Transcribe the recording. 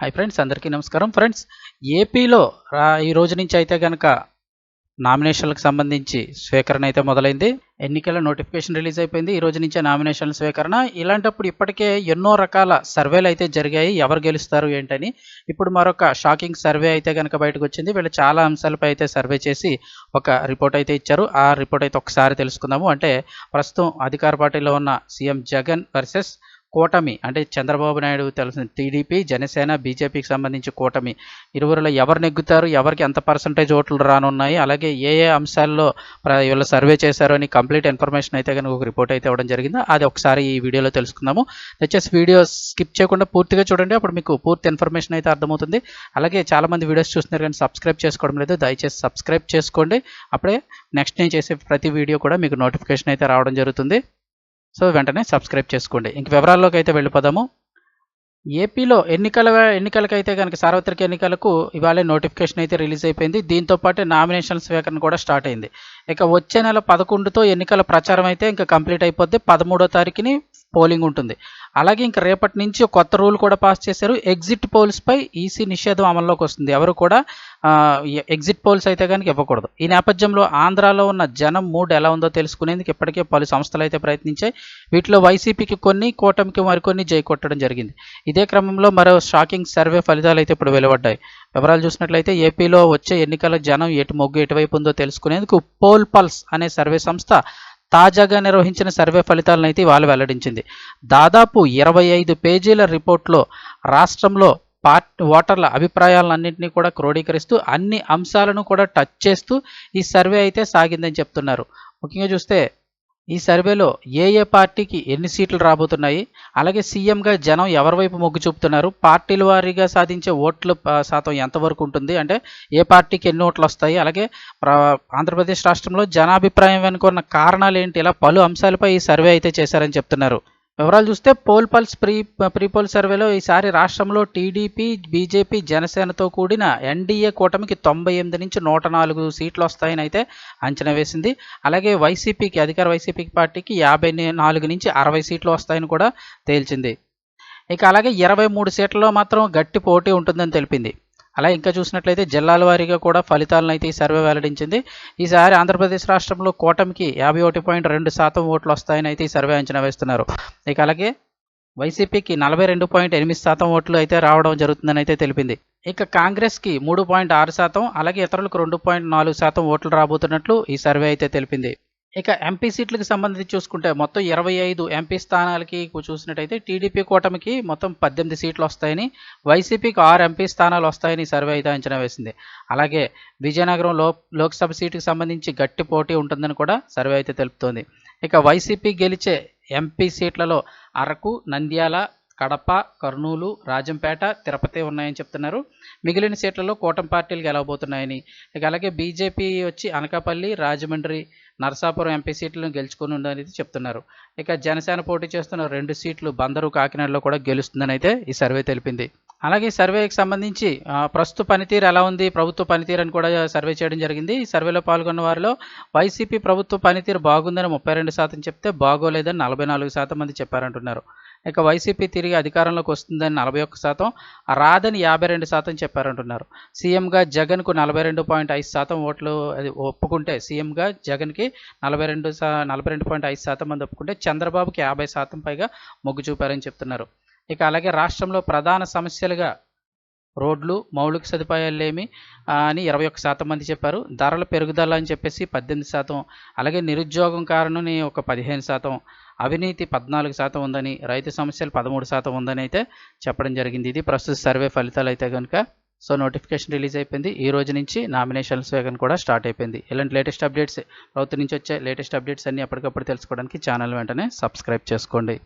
Hi friends అందరికీ నమస్కారం. Friends ఏపీలో ఈ రోజు నుంచి అయితే కనుక నామినేషన్లకు సంబంధించి స్వీకరణ అయితే మొదలైంది. ఎన్నికల నోటిఫికేషన్ రిలీజ్ అయిపోయింది. ఈ రోజు నుంచే నామినేషన్ల స్వీకరణ. ఇలాంటప్పుడు ఇప్పటికే ఎన్నో రకాల సర్వేలు అయితే జరిగాయి. ఎవరు గెలుస్తారు ఏంటని. ఇప్పుడు మరొక షాకింగ్ సర్వే అయితే కనుక బయటకు వచ్చింది. వీళ్ళు చాలా అంశాలపై అయితే సర్వే చేసి ఒక రిపోర్ట్ అయితే ఇచ్చారు. ఆ రిపోర్ట్ అయితే ఒకసారి తెలుసుకుందాము. అంటే ప్రస్తుతం అధికార పార్టీలో ఉన్న సీఎం జగన్ వర్సెస్ కూటమి అంటే చంద్రబాబు నాయుడు తెలిసిన టీడీపీ జనసేన బీజేపీకి సంబంధించి కూటమి. ఇరువురిలో ఎవరు నెగ్గుతారు ఎవరికి ఎంత పర్సంటేజ్ ఓట్లు రానున్నాయి అలాగే ఏ ఏ అంశాల్లో వీళ్ళు సర్వే చేశారు అని కంప్లీట్ ఇన్ఫర్మేషన్ అయితే కనుక ఒక రిపోర్ట్ అయితే ఇవ్వడం జరిగింది అది ఒకసారి ఈ వీడియోలో తెలుసుకుందాము. దయచేసి వీడియో స్కిప్ చేయకుండా పూర్తిగా చూడండి అప్పుడు మీకు పూర్తి ఇన్ఫర్మేషన్ అయితే అర్థమవుతుంది. అలాగే చాలామంది వీడియోస్ చూస్తున్నారు కానీ సబ్స్క్రైబ్ చేసుకోవడం లేదు దయచేసి సబ్స్క్రైబ్ చేసుకోండి. అప్పుడే నెక్స్ట్ నేను చేసే ప్రతి వీడియో కూడా మీకు నోటిఫికేషన్ అయితే రావడం జరుగుతుంది. సో వెంటనే సబ్స్క్రైబ్ చేసుకోండి. ఇంక వివరాల్లోకి అయితే వెళ్ళిపోదాము. ఏపీలో ఎన్నికల ఎన్నికలకైతే కనుక సార్వత్రిక ఎన్నికలకు ఇవాళ నోటిఫికేషన్ అయితే రిలీజ్ అయిపోయింది. దీంతో పాటు నామినేషన్ స్వీకరణ కూడా స్టార్ట్ అయింది. ఇక వచ్చే నెల పదకొండుతో ఎన్నికల ప్రచారం అయితే ఇంకా కంప్లీట్ అయిపోద్ది. పదమూడో తారీఖుని పోలింగ్ ఉంటుంది. అలాగే ఇంకా రేపటి నుంచి కొత్త రూల్ కూడా పాస్ చేశారు. ఎగ్జిట్ పోల్స్పై ఈసీ నిషేధం అమల్లోకి వస్తుంది. ఎవరు కూడా ఎగ్జిట్ పోల్స్ అయితే కనుక ఇవ్వకూడదు. ఈ నేపథ్యంలో ఆంధ్రాలో ఉన్న జనం మూడ్ ఎలా ఉందో తెలుసుకునేందుకు ఇప్పటికే పలు సంస్థలు అయితే ప్రయత్నించాయి. వీటిలో వైసీపీకి కొన్ని కూటమికి మరికొన్ని జై కొట్టడం జరిగింది. ఇదే క్రమంలో మరో షాకింగ్ సర్వే ఫలితాలు అయితే ఇప్పుడు వెలువడ్డాయి. వివరాలు చూసినట్లయితే ఏపీలో వచ్చే ఎన్నికల జనం ఎటు మొగ్గు ఎటువైపు ఉందో తెలుసుకునేందుకు పోల్ పల్స్ అనే సర్వే సంస్థ తాజాగా నిర్వహించిన సర్వే ఫలితాలను అయితే వాళ్ళు వెల్లడించింది. దాదాపు ఇరవై ఐదు పేజీల రిపోర్ట్లో రాష్ట్రంలో పార్టీ ఓటర్ల అభిప్రాయాలన్నింటినీ కూడా క్రోడీకరిస్తూ అన్ని అంశాలను కూడా టచ్ చేస్తూ ఈ సర్వే అయితే సాగిందని చెప్తున్నారు. ముఖ్యంగా చూస్తే ఈ సర్వేలో ఏ ఏ పార్టీకి ఎన్ని సీట్లు రాబోతున్నాయి? అలాగే సీఎంగా జనం ఎవరి వైపు మొగ్గు చూపుతున్నారు? పార్టీల వారీగా సాధించే ఓట్ల శాతం ఎంతవరకు ఉంటుంది? అంటే ఏ పార్టీకి ఎన్ని ఓట్లు వస్తాయి? అలాగే ప్ర- ఆంధ్రప్రదేశ్ రాష్ట్రంలో జనాభిప్రాయం వెనుక ఉన్న కారణాలు ఏంటి? ఇలా పలు అంశాలపై ఈ సర్వే అయితే చేశారని చెప్తున్నారు. వివరాలు చూస్తే poll pulse pre pre poll సర్వేలో ఈసారి రాష్ట్రంలో టీడీపీ బీజేపీ జనసేనతో కూడిన ఎన్డీఏ కూటమికి తొంభై ఎనిమిది నుంచి నూట నాలుగు సీట్లు వస్తాయని అయితే అంచనా వేసింది. అలాగే వైసీపీకి అధికార వైసీపీ పార్టీకి యాభై నాలుగు నుంచి అరవై సీట్లు వస్తాయని కూడా తేల్చింది. ఇక అలాగే ఇరవై మూడు సీట్లలో మాత్రం గట్టి పోటీ ఉంటుందని తెలిపింది. అలా ఇంకా చూసినట్లయితే జిల్లాల వారీగా కూడా ఫలితాలను అయితే ఈ సర్వే వెల్లడించింది. ఈసారి ఆంధ్రప్రదేశ్ రాష్ట్రంలో కూటమికి యాభై ఒకటి పాయింట్ రెండు శాతం ఓట్లు వస్తాయని అయితే ఈ సర్వే అంచనా వేస్తున్నారు. ఇక అలాగే వైసీపీకి నలభై రెండు పాయింట్ ఎనిమిది శాతం ఓట్లు అయితే రావడం జరుగుతుందని అయితే తెలిపింది. ఇక కాంగ్రెస్కి మూడు పాయింట్ ఆరు శాతం అలాగే ఇతరులకు రెండు పాయింట్ నాలుగు శాతం ఓట్లు రాబోతున్నట్లు ఈ సర్వే అయితే తెలిపింది. ఇక ఎంపీ సీట్లకు సంబంధించి చూసుకుంటే మొత్తం ఇరవై ఐదు ఎంపీ స్థానాలకి చూసినట్టయితే టీడీపీ కూటమికి మొత్తం పద్దెనిమిది సీట్లు వస్తాయని వైసీపీకి ఆరు ఎంపీ స్థానాలు వస్తాయని సర్వే అయితే అంచనా వేసింది. అలాగే విజయనగరం లో లోక్సభ సీటుకి సంబంధించి గట్టి పోటీ ఉంటుందని కూడా సర్వే అయితే తెలుపుతోంది. ఇక వైసీపీ గెలిచే ఎంపీ సీట్లలో అరకు నంద్యాల కడప కర్నూలు రాజంపేట తిరుపతి ఉన్నాయని చెప్తున్నారు. మిగిలిన సీట్లలో కూటమి పార్టీలు గెలవబోతున్నాయని. ఇక అలాగే బీజేపీ వచ్చి అనకాపల్లి రాజమండ్రి నరసాపురం ఎంపీ సీట్లను గెలుచుకుని ఉందని చెప్తున్నారు. ఇక జనసేన పోటీ చేస్తున్న రెండు సీట్లు బందరు కాకినాడలో కూడా గెలుస్తుందని అయితే ఈ సర్వే తెలిపింది. అలాగే ఈ సర్వేకి సంబంధించి ప్రస్తుత పనితీరు ఎలా ఉంది? ప్రభుత్వ పనితీరు అని కూడా సర్వే చేయడం జరిగింది. ఈ సర్వేలో పాల్గొన్న వారిలో వైసీపీ ప్రభుత్వ పనితీరు బాగుందని ముప్పై రెండు శాతం చెప్తే బాగోలేదని నలభై నాలుగు శాతం మంది చెప్పారంటున్నారు. ఇక వైసీపీ తిరిగి అధికారంలోకి వస్తుందని నలభై ఒక్క శాతం రాదని యాభై రెండు శాతం చెప్పారంటున్నారు. సీఎంగా జగన్కు నలభై రెండు పాయింట్ ఐదు శాతం ఓట్లు అది ఒప్పుకుంటే సీఎంగా జగన్కి నలభై రెండు శా నలభై రెండు పాయింట్ ఐదు శాతం మంది ఒప్పుకుంటే చంద్రబాబుకి యాభై శాతం పైగా మొగ్గు చూపారని చెప్తున్నారు. ఇక అలాగే రాష్ట్రంలో ప్రధాన సమస్యలుగా రోడ్లు మౌలిక సదుపాయాలేమి? అని ఇరవై ఒక్క శాతం మంది చెప్పారు. ధరల పెరుగుదల అని చెప్పేసి పద్దెనిమిది శాతం. అలాగే నిరుద్యోగం కారణం ఒక పదిహేను శాతం. అవినీతి పద్నాలుగు శాతం ఉందని రైతు సమస్యలు పదమూడు శాతం ఉందని అయితే చెప్పడం జరిగింది. ఇది ప్రస్తుత సర్వే ఫలితాలు అయితే కనుక సో నోటిఫికేషన్ రిలీజ్ అయిపోయింది. ఈ రోజు నుంచి నామినేషన్ స్వేగన్ కూడా స్టార్ట్ అయిపోయింది. ఇలాంటి లేటెస్ట్ అప్డేట్స్ ప్రభుత్వం నుంచి వచ్చే లేటెస్ట్ అప్డేట్స్ అన్ని ఎప్పటికప్పుడు తెలుసుకోవడానికి ఛానల్ వెంటనే సబ్స్క్రైబ్ చేసుకోండి.